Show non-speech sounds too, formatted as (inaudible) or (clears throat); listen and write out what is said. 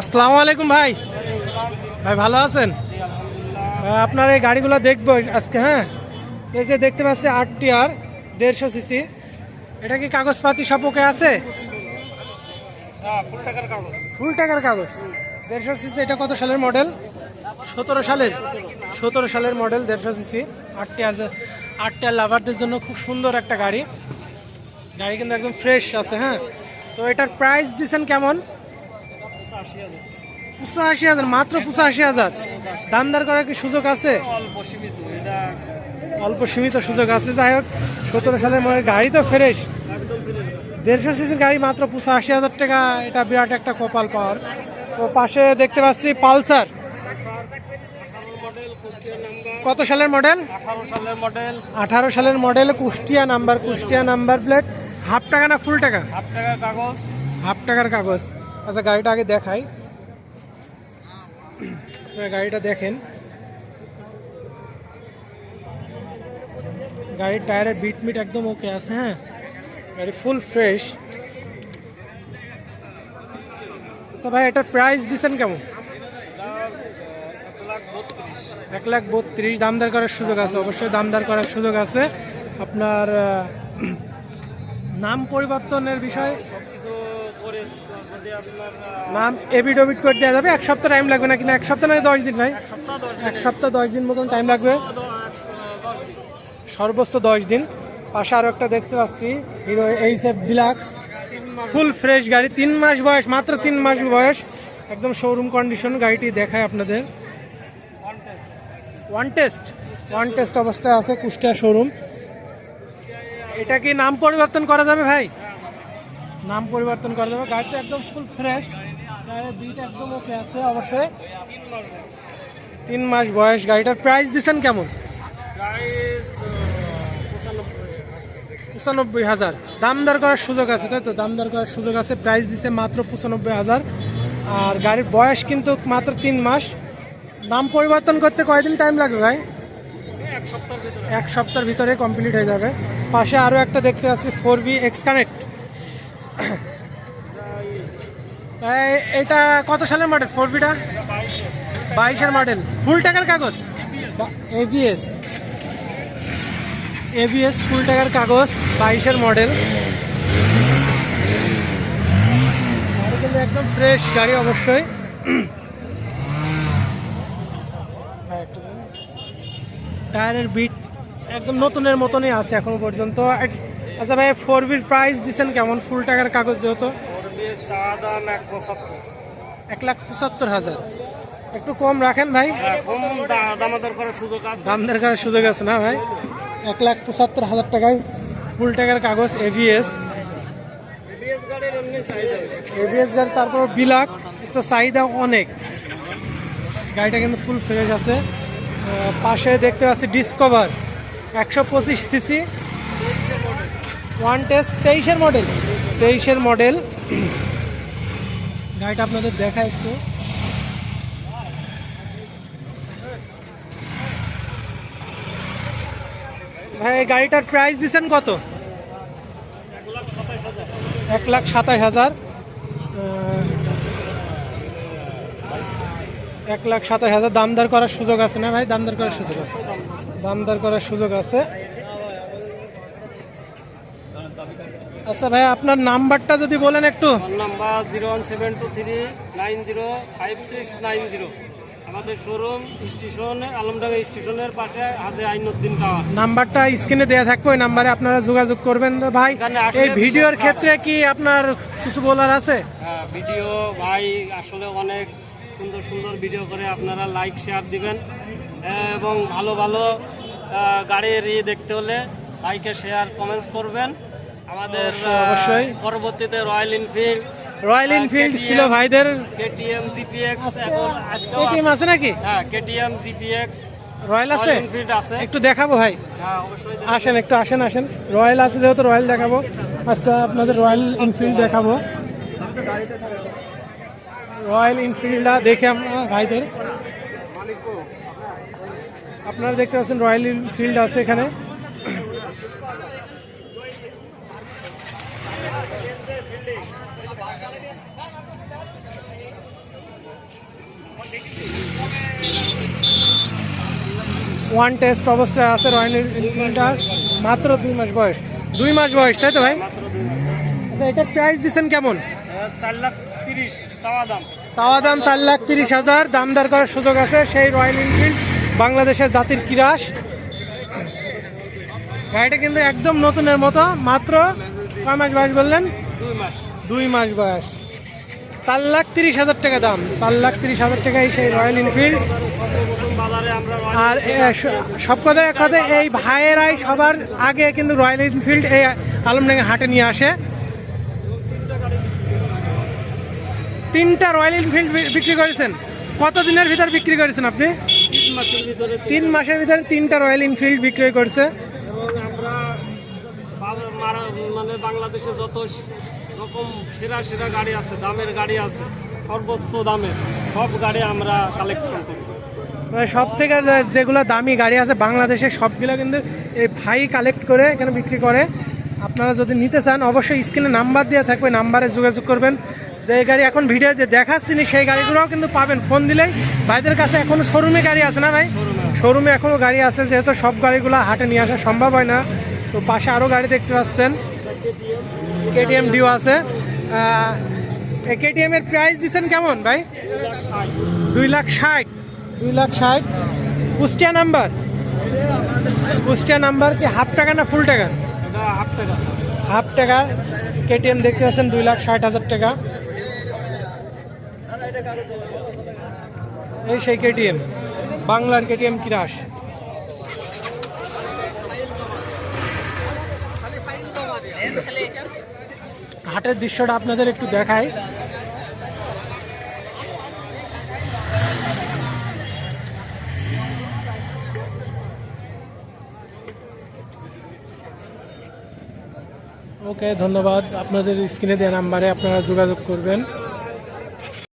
আসসালামু আলাইকুম ভাই। ভাই ভালো আছেন? আপনার এই গাড়িগুলো দেখব আজকে হ্যাঁ? এই যে দেখতে পাচ্ছি আট আর দেড়শো সিসি। এটা কি কাগজপাতি সব ওকে আছে ফুল টাকার কাগজ। ফুল টাকার কাগজ। দেড়শো সিসি এটা কত সালের মডেল? সতেরো সালের সতেরো সালের মডেল দেড়শো সিসি। আট আর আট আর লাভারদের জন্য খুব সুন্দর একটা গাড়ি। গাড়ি কিন্তু একদম ফ্রেশ আছে হ্যাঁ? তো এটার প্রাইস দিচ্ছেন কেমন? পঁচাশি হাজার। মাত্র পঁচাশি হাজার। দাম দর করার কি সুযোগ আছে? অল্প সীমিত অল্প সীমিত সুযোগ আছে যাই হোক। সতেরো সালের মধ্যে গাড়ি তো ফ্রেশ। দেড়শো সিসির গাড়ি মাত্র পঁচাশি হাজার টাকা এটা বিরাট একটা কপাল পাওয়ার। তো পাশে দেখতে পাচ্ছি পালসার। কত সালের মডেল? আঠারো সালের মডেল। আঠারো সালের model Kushtia number Kushtia number plate. Half টাকা না ফুল টাকা? হাফ টাকার কাগজ। হাফ টাকার কাগজ। আচ্ছা গাড়িটা আগে দেখাই। আপনারা গাড়িটা দেখেন। গাড়ির টায়ারের বিট মিট একদম ওকে আছে হ্যাঁ? গাড়ি ফুল ফ্রেশ আচ্ছা ভাই, এটার প্রাইস দিচ্ছেন কেমন? এক লাখ বত্রিশ। দামদার করার সুযোগ আছে, অবশ্যই দামদার করার সুযোগ আছে। আপনার (clears throat) নাম পরিবর্তনের বিষয় আহ, নাম এবিডোবিট করে দেওয়া যাবে। এক সপ্তাহ টাইম লাগবে না কিনা এক সপ্তাহ নয় দশ দিন ভাই। এক সপ্তাহ দশ দিন মতন টাইম লাগবে। সর্বোচ্চ দশ দিন। পাশে আরও একটা দেখতে পাচ্ছি। Hero H F Deluxe full fresh গাড়ি। তিন মাস বয়স মাত্র তিন মাস বয়স। একদম শোরুম কন্ডিশন গাড়িটি দেখায় আপনাদের। ওয়ান টেস্ট ওয়ান টেস্ট অবস্থায় আছে কুষ্টিয়া শোরুম এটা কি নাম পরিবর্তন করা যাবে ভাই? নাম পরিবর্তন করা যাবে গাড়িটা একদম ফুল ফ্রেশ গাড়ির বিট একদম ওকে আছে অবশ্যই। তিন মাস বয়স গাড়িটার প্রাইস দিচ্ছেন কেমন? পঁচানব্বই হাজার। দাম দর করার সুযোগ আছে তাই তো? দাম দর করার সুযোগ আছে। প্রাইস দিছে মাত্র পঁচানব্বই হাজার। আর গাড়ির বয়স কিন্তু মাত্র তিন মাস। নাম পরিবর্তন করতে কয়দিন টাইম লাগবে ভাই? এক সপ্তাহের ভিতরে। এক সপ্তাহের ভিতরে কমপ্লিট হয়ে যাবে। পাশে আরও একটা দেখতে পাচ্ছি ফোর বি এক্স কানেক্ট এটা কত সালের মডেল ফোর বিটা বাইশে বাইশের মডেল ফুল টাকার কাগজ? এবিএস এবিএস ফুল টাকার কাগজ বাইশের মডেল কিন্তু একদম ফ্রেশ গাড়ি অবশ্যই। টায়ারের বিট একদম নতুনের মতনই আছে এখনও পর্যন্ত। আচ্ছা ভাই ফোর বির প্রাইস দিচ্ছেন কেমন? ফুল টাকার কাগজ যেহেতু। এক লাখ পঁচাত্তর হাজার। একটু কম রাখেন ভাই। দাম দর সুযোগ আছে না ভাই? এক লাখ পঁচাত্তর হাজার টাকায় ফুল টাকার কাগজ এভিএস এভিএস গাড়ি তারপর বিলাক, তো চাহিদা অনেক। গাড়িটা কিন্তু ফুল ফ্রেশ আছে। পাশে দেখতে পাচ্ছি ডিসকভার একশো পঁচিশ সিসি ওয়ান টেস্ট তেইশের মডেল। তেইশের মডেল। গাড়িটা আপনাদের দেখা একটু। ভাই, এই গাড়িটার প্রাইস দিচ্ছেন কত? এক লাখ সাতাশ হাজার। এক লাখ সাতাশ হাজার। দামদার করার সুযোগ আছে না ভাই? দামদার করার সুযোগ আছে। দামদার করার সুযোগ আছে। আচ্ছা ভাই আপনার নাম্বারটা যদি বলেন একটু। Number zero one seven two three nine zero five six nine zero. আমাদের শোরুম স্টেশন আলমডাঙ্গা স্টেশনের পাশে হাজে আইনুদ্দিন টাওয়ার। নাম্বারটা স্ক্রিনে দেওয়া থাকবে ওই নাম্বারে আপনারা যোগাযোগ করবেন তো ভাই। এই ভিডিওর ক্ষেত্রে কি আপনার কিছু বলার আছে? হ্যাঁ, ভিডিও ভাই আসলে অনেক সুন্দর সুন্দর ভিডিও করে আপনারা লাইক শেয়ার দিবেন। এবং ভালো ভালো গাড়ির ইয়ে দেখতে হলে লাইকে শেয়ার কমেন্টস করবেন। আমাদের অবশ্যই। পরবর্তীতে রয়্যাল এনফিল্ড রয়্যাল এনফিল্ড ছিল ভাইদের। কেটিএম জিপিএক্স এখন আজকেও এটিএম আছে। নাকি? হ্যাঁ কেটিএম জিপিএক্স রয়্যাল আছে? রয়্যাল আছে। একটু দেখাবো ভাই। হ্যাঁ। আসেন একটু আসেন আসেন। রয়্যাল আছে যেহেতু রয়্যাল দেখাবো। আচ্ছা আপনাদের রয়্যাল এনফিল্ড দেখাবো। রয়্যাল এনফিল্ডটা দেখে আমরা ভাইদের। আপনারা দেখতে পাচ্ছেন রয়্যাল এনফিল্ড আছে এখানে। ওয়ান টেস্ট অবস্থায় আছে রয়্যাল এনফিল্ডার মাত্র দুই মাস বয়স। দুই মাস বয়স তাই তো ভাই? আচ্ছা এটার প্রাইস দিচ্ছেন কেমন? চার লাখ তিরিশ চাওয়া দাম। চাওয়া দাম চার লাখ তিরিশ হাজার। দাম দর করার সুযোগ আছে সেই রয়্যাল এনফিল্ড বাংলাদেশের জাতির কিরাস। গাড়িটা কিন্তু একদম নতুনের মতো। মাত্র কয় মাস বয়স বললেন? দুই মাস। দুই মাস বয়স। চার লাখ তিরিশ হাজার টাকা দাম। চার লাখ তিরিশ হাজার টাকাই সেই রয়্যাল এনফিল্ড আর সব কথা এক কথা এই ভাইয়েরাই সবার আগে কিন্তু রয়্যাল এনফিল্ড এই আলমডাঙ্গা হাটে নিয়ে আসে। তিনটা রয়্যাল এনফিল্ড বিক্রি করেছেন। কত দিনের ভিতর বিক্রি করেছেন আপনি? তিন মাসের ভিতরে তিন তিনটা রয়্যাল এনফিল্ড বিক্রি করছে। রকম সেরা সেরা গাড়ি আছে দামের গাড়ি আছে সর্বোচ্চ দামের সব গাড়ি আমরা কালেকশন করি। মানে সব থেকে যেগুলো দামি গাড়ি আছে বাংলাদেশে সবগুলো কিন্তু এই ভাই কালেক্ট করে এখানে বিক্রি করে। আপনারা যদি নিতে চান অবশ্যই স্ক্রিনে নাম্বার দেওয়া থাকবে নাম্বারে যোগাযোগ করবেন। যে এই গাড়ি এখন ভিডিও যে দেখাচ্ছি না, সেই গাড়িগুলোও কিন্তু পাবেন। ফোন দিলেই ভাইদের কাছে এখনও শোরুমে গাড়ি আছে না ভাই? শোরুমে এখনও গাড়ি আছে যেহেতু সব গাড়িগুলো হাটে নিয়ে আসা সম্ভব হয় না। তো পাশে আরও গাড়ি দেখতে পাচ্ছেন। কেটিএম ডিও আছে। কেটিএম এর প্রাইস দিচ্ছেন কেমন ভাই? দুই লাখ ষাট। দুই লাখ ষাট। কুষ্টিয়া নাম্বার? কুষ্টিয়া নাম্বার কি হাফ টাকা না ফুল টাকা? হাফ টাকা। কেটিএম দেখতে পাচ্ছেন দুই লাখ ষাট হাজার টাকা। এই সেই কেটিএম বাংলার কেটিএম কিরাস হাটের দৃশ্যটা আপনাদের একটু দেখাই। ওকে ধন্যবাদ। আপনাদের স্ক্রিনে দেওয়া নাম্বারে আপনারা যোগাযোগ করবেন।